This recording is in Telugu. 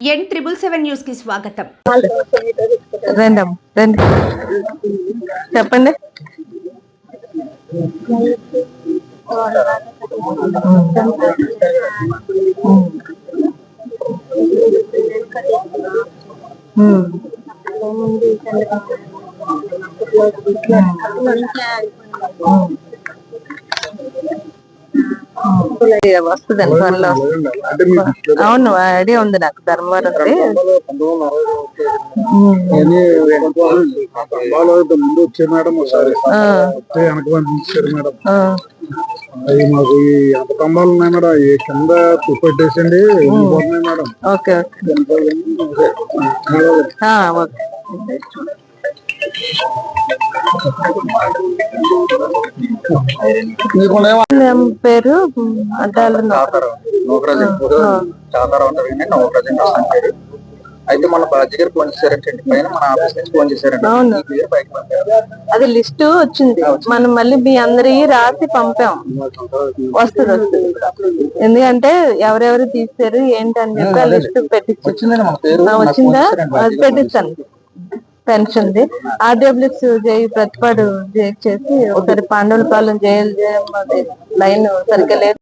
ఎన్ ట్రిపుల్ సెవెన్ న్యూస్కి స్వాగతం. రండి. అమ్మ, రండి చెప్పండి ఉమ్. వస్తుందండి త్వరలో. అవును ఐడియా ఉంది నాకు ధర్మవరం ముందు వచ్చే మేడం ఒకసారి. ఆ, వస్తే వెనక పంపించారు మేడం. అవి మాకు ఈ ఎంత స్తంభాలు ఉన్నాయి మేడం. ఈ కింద పెట్టేసండి వెళ్ళిపోతున్నాయి మేడం. Okay okay. పేరు? అయితే మన బాధ్య గారు ఫోన్ చేశారంటే పైన మన ఆఫీస్ నుంచి ఫోన్ చేశారండి అవును. అది లిస్ట్ వచ్చింది. మనం మళ్ళీ మీ అందరి రాసి పంపాం. వస్తుంది వస్తుంది. ఎందుకంటే ఎవరెవరు తీసారు ఏంటి అని చెప్పి ఆ లిస్ట్ పెట్టించు. వచ్చిందండి మన పేరు. ఆ, నాకు వచ్చిందా? ఫోన్ చేశారండి. అది పెట్టిస్తాను పెన్షన్ ది ఆర్డబ్ల్యూస్ జై ప్రతిపాడు చేసి ఒకసారి పాండవులపాలెం జైలు లైన్ సరిగ్గా లేదు.